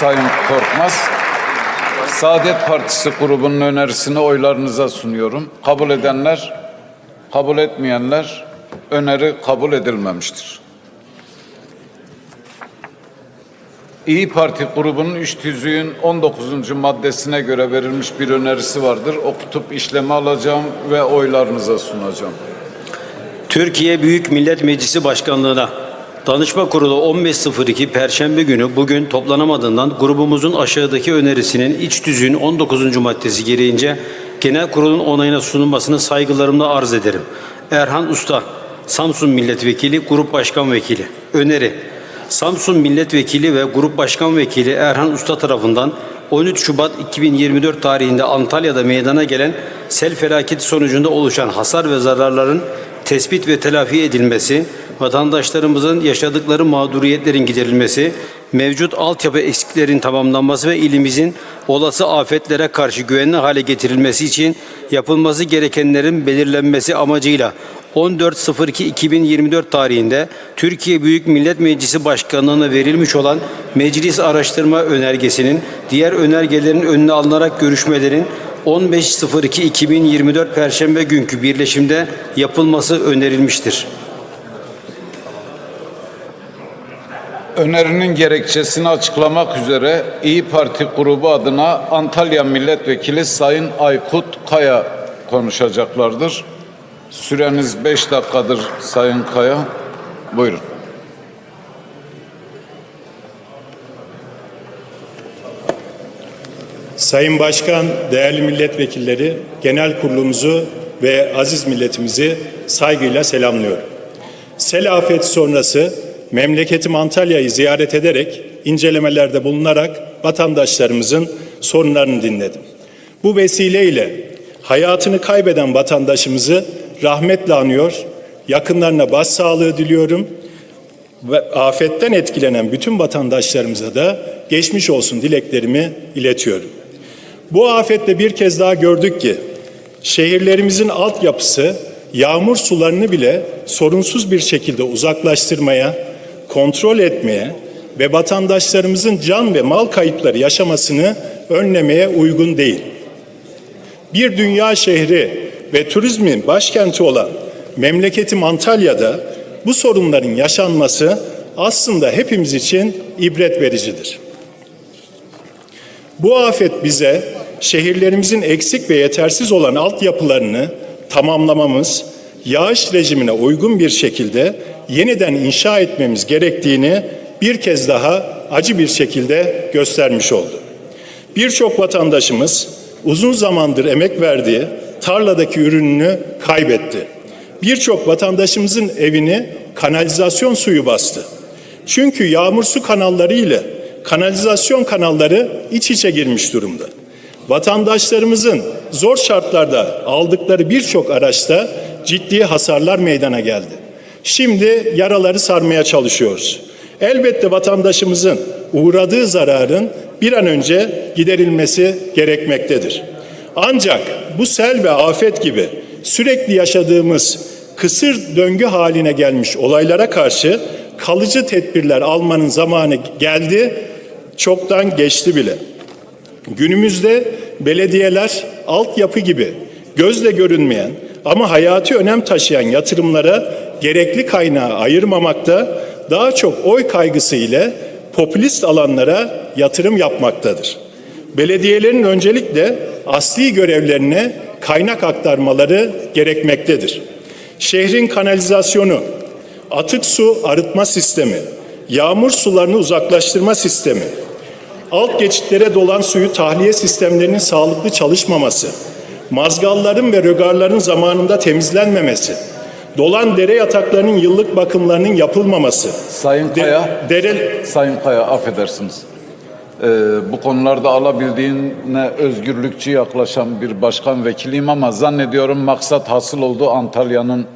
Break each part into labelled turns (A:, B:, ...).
A: Sayın Korkmaz. Saadet Partisi grubunun önerisini oylarınıza sunuyorum. Kabul edenler, kabul etmeyenler öneri kabul edilmemiştir. İyi Parti grubunun üç tüzüğün 19. maddesine göre verilmiş bir önerisi vardır. Okutup işleme alacağım ve oylarınıza sunacağım.
B: Türkiye Büyük Millet Meclisi Başkanlığı'na Danışma Kurulu 15.02 Perşembe günü bugün toplanamadığından grubumuzun aşağıdaki önerisinin iç tüzüğün 19. maddesi gereğince genel kurulun onayına sunulmasını saygılarımla arz ederim. Erhan Usta, Samsun Milletvekili, Grup Başkan Vekili. Öneri Samsun Milletvekili ve Grup Başkan Vekili Erhan Usta tarafından 13 Şubat 2024 tarihinde Antalya'da meydana gelen sel felaketi sonucunda oluşan hasar ve zararların tespit ve telafi edilmesi, vatandaşlarımızın yaşadıkları mağduriyetlerin giderilmesi, mevcut altyapı eksiklerin tamamlanması ve ilimizin olası afetlere karşı güvenli hale getirilmesi için yapılması gerekenlerin belirlenmesi amacıyla 14.02.2024 tarihinde Türkiye Büyük Millet Meclisi Başkanlığı'na verilmiş olan Meclis Araştırma Önergesi'nin diğer önergelerin önüne alınarak görüşmelerin 15.02.2024 Perşembe günkü birleşimde yapılması önerilmiştir.
A: Önerinin gerekçesini açıklamak üzere İyi Parti grubu adına Antalya Milletvekili Sayın Aykut Kaya konuşacaklardır. Süreniz 5 dakikadır Sayın Kaya. Buyurun.
C: Sayın Başkan, değerli milletvekilleri, genel kurulumuzu ve aziz milletimizi saygıyla selamlıyorum. Sel afeti sonrası memleketim Antalya'yı ziyaret ederek incelemelerde bulunarak vatandaşlarımızın sorunlarını dinledim. Bu vesileyle hayatını kaybeden vatandaşımızı rahmetle anıyor, yakınlarına başsağlığı diliyorum ve afetten etkilenen bütün vatandaşlarımıza da geçmiş olsun dileklerimi iletiyorum. Bu afetle bir kez daha gördük ki şehirlerimizin altyapısı yağmur sularını bile sorunsuz bir şekilde uzaklaştırmaya, kontrol etmeye ve vatandaşlarımızın can ve mal kayıpları yaşamasını önlemeye uygun değil. Bir dünya şehri ve turizmin başkenti olan memleketim Antalya'da bu sorunların yaşanması aslında hepimiz için ibret vericidir. Bu afet bize şehirlerimizin eksik ve yetersiz olan altyapılarını tamamlamamız, yağış rejimine uygun bir şekilde yeniden inşa etmemiz gerektiğini bir kez daha acı bir şekilde göstermiş oldu. Birçok vatandaşımız uzun zamandır emek verdiği tarladaki ürününü kaybetti. Birçok vatandaşımızın evini kanalizasyon suyu bastı. Çünkü yağmur su kanalları ile kanalizasyon kanalları iç içe girmiş durumda. Vatandaşlarımızın zor şartlarda aldıkları birçok araçta ciddi hasarlar meydana geldi. Şimdi yaraları sarmaya çalışıyoruz. Elbette vatandaşımızın uğradığı zararın bir an önce giderilmesi gerekmektedir. Ancak bu sel ve afet gibi sürekli yaşadığımız kısır döngü haline gelmiş olaylara karşı kalıcı tedbirler almanın zamanı geldi, çoktan geçti bile. Günümüzde belediyeler altyapı gibi gözle görünmeyen ama hayati önem taşıyan yatırımlara gerekli kaynağı ayırmamakta, daha çok oy kaygısı ile popülist alanlara yatırım yapmaktadır. Belediyelerin öncelikle asli görevlerine kaynak aktarmaları gerekmektedir. Şehrin kanalizasyonu, atık su arıtma sistemi, yağmur sularını uzaklaştırma sistemi, alt geçitlere dolan suyu tahliye sistemlerinin sağlıklı çalışmaması, mazgalların ve rögarların zamanında temizlenmemesi, dolan dere yataklarının yıllık bakımlarının yapılmaması,
A: Sayın
C: de-
A: Kaya,
C: dere,
A: Sayın Kaya affedersiniz. Ee, bu konularda alabildiğine özgürlükçü yaklaşan bir başkan vekiliyim ama zannediyorum maksat hasıl oldu Antalya'nın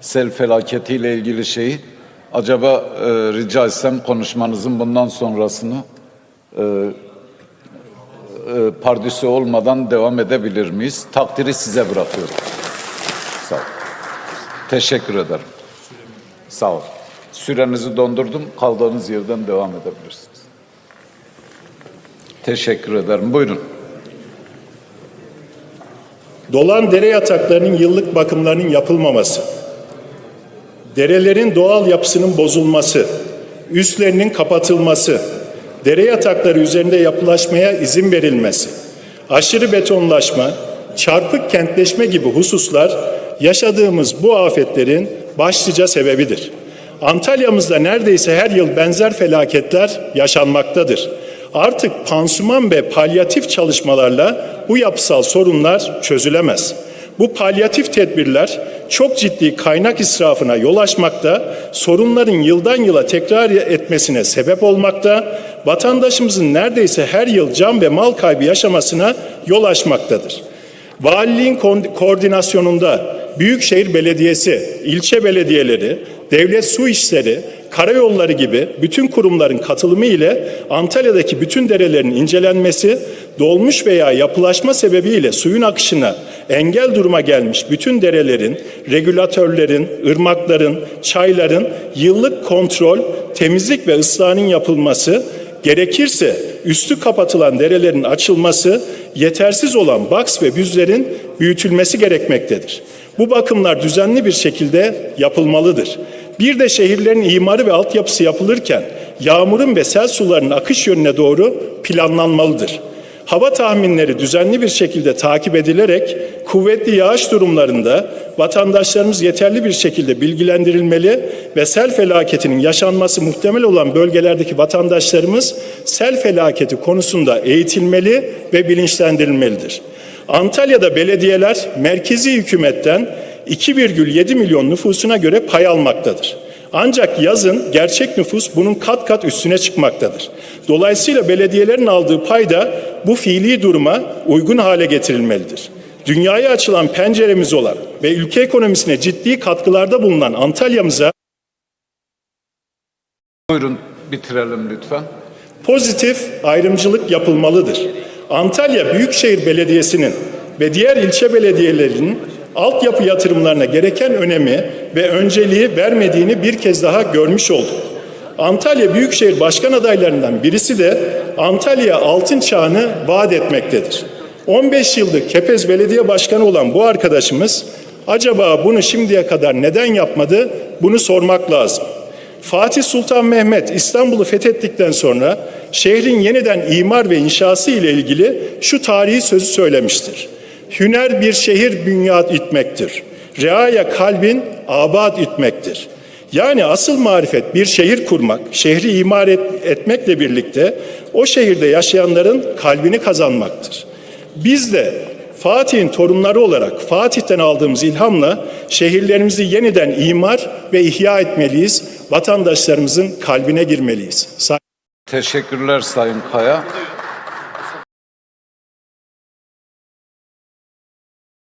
A: sel felaketiyle ilgili şeyi. Acaba e, rica etsem konuşmanızın bundan sonrasını e, e, olmadan devam edebilir miyiz? Takdiri size bırakıyorum. Sağ olun. Teşekkür ederim. Sağ olun. Sürenizi dondurdum. Kaldığınız yerden devam edebilirsiniz. Teşekkür ederim. Buyurun.
C: Dolan dere yataklarının yıllık bakımlarının yapılmaması, derelerin doğal yapısının bozulması, üstlerinin kapatılması, dere yatakları üzerinde yapılaşmaya izin verilmesi, aşırı betonlaşma, çarpık kentleşme gibi hususlar yaşadığımız bu afetlerin başlıca sebebidir. Antalya'mızda neredeyse her yıl benzer felaketler yaşanmaktadır. Artık pansuman ve palyatif çalışmalarla bu yapısal sorunlar çözülemez. Bu palyatif tedbirler çok ciddi kaynak israfına yol açmakta, sorunların yıldan yıla tekrar etmesine sebep olmakta, vatandaşımızın neredeyse her yıl can ve mal kaybı yaşamasına yol açmaktadır. Valiliğin ko- koordinasyonunda Büyükşehir Belediyesi, ilçe belediyeleri, devlet su işleri, karayolları gibi bütün kurumların katılımı ile Antalya'daki bütün derelerin incelenmesi, dolmuş veya yapılaşma sebebiyle suyun akışına engel duruma gelmiş bütün derelerin, regülatörlerin, ırmakların, çayların yıllık kontrol, temizlik ve ıslahının yapılması, gerekirse üstü kapatılan derelerin açılması, yetersiz olan baks ve büzlerin büyütülmesi gerekmektedir. Bu bakımlar düzenli bir şekilde yapılmalıdır. Bir de şehirlerin imarı ve altyapısı yapılırken yağmurun ve sel sularının akış yönüne doğru planlanmalıdır. Hava tahminleri düzenli bir şekilde takip edilerek kuvvetli yağış durumlarında vatandaşlarımız yeterli bir şekilde bilgilendirilmeli ve sel felaketinin yaşanması muhtemel olan bölgelerdeki vatandaşlarımız sel felaketi konusunda eğitilmeli ve bilinçlendirilmelidir. Antalya'da belediyeler merkezi hükümetten 2,7 milyon nüfusuna göre pay almaktadır. Ancak yazın gerçek nüfus bunun kat kat üstüne çıkmaktadır. Dolayısıyla belediyelerin aldığı pay da bu fiili duruma uygun hale getirilmelidir. Dünyaya açılan penceremiz olan ve ülke ekonomisine ciddi katkılarda bulunan Antalya'mıza
A: Buyurun bitirelim lütfen.
C: pozitif ayrımcılık yapılmalıdır. Antalya Büyükşehir Belediyesi'nin ve diğer ilçe belediyelerinin altyapı yatırımlarına gereken önemi ve önceliği vermediğini bir kez daha görmüş olduk. Antalya Büyükşehir Başkan adaylarından birisi de Antalya altın çağını vaat etmektedir. 15 yıldır Kepez Belediye Başkanı olan bu arkadaşımız acaba bunu şimdiye kadar neden yapmadı bunu sormak lazım. Fatih Sultan Mehmet İstanbul'u fethettikten sonra şehrin yeniden imar ve inşası ile ilgili şu tarihi sözü söylemiştir. Hüner bir şehir bünyat itmektir. Reaya kalbin abad itmektir. Yani asıl marifet bir şehir kurmak, şehri imar et- etmekle birlikte o şehirde yaşayanların kalbini kazanmaktır. Biz de Fatih'in torunları olarak Fatih'ten aldığımız ilhamla şehirlerimizi yeniden imar ve ihya etmeliyiz. Vatandaşlarımızın kalbine girmeliyiz.
A: Teşekkürler Sayın Kaya.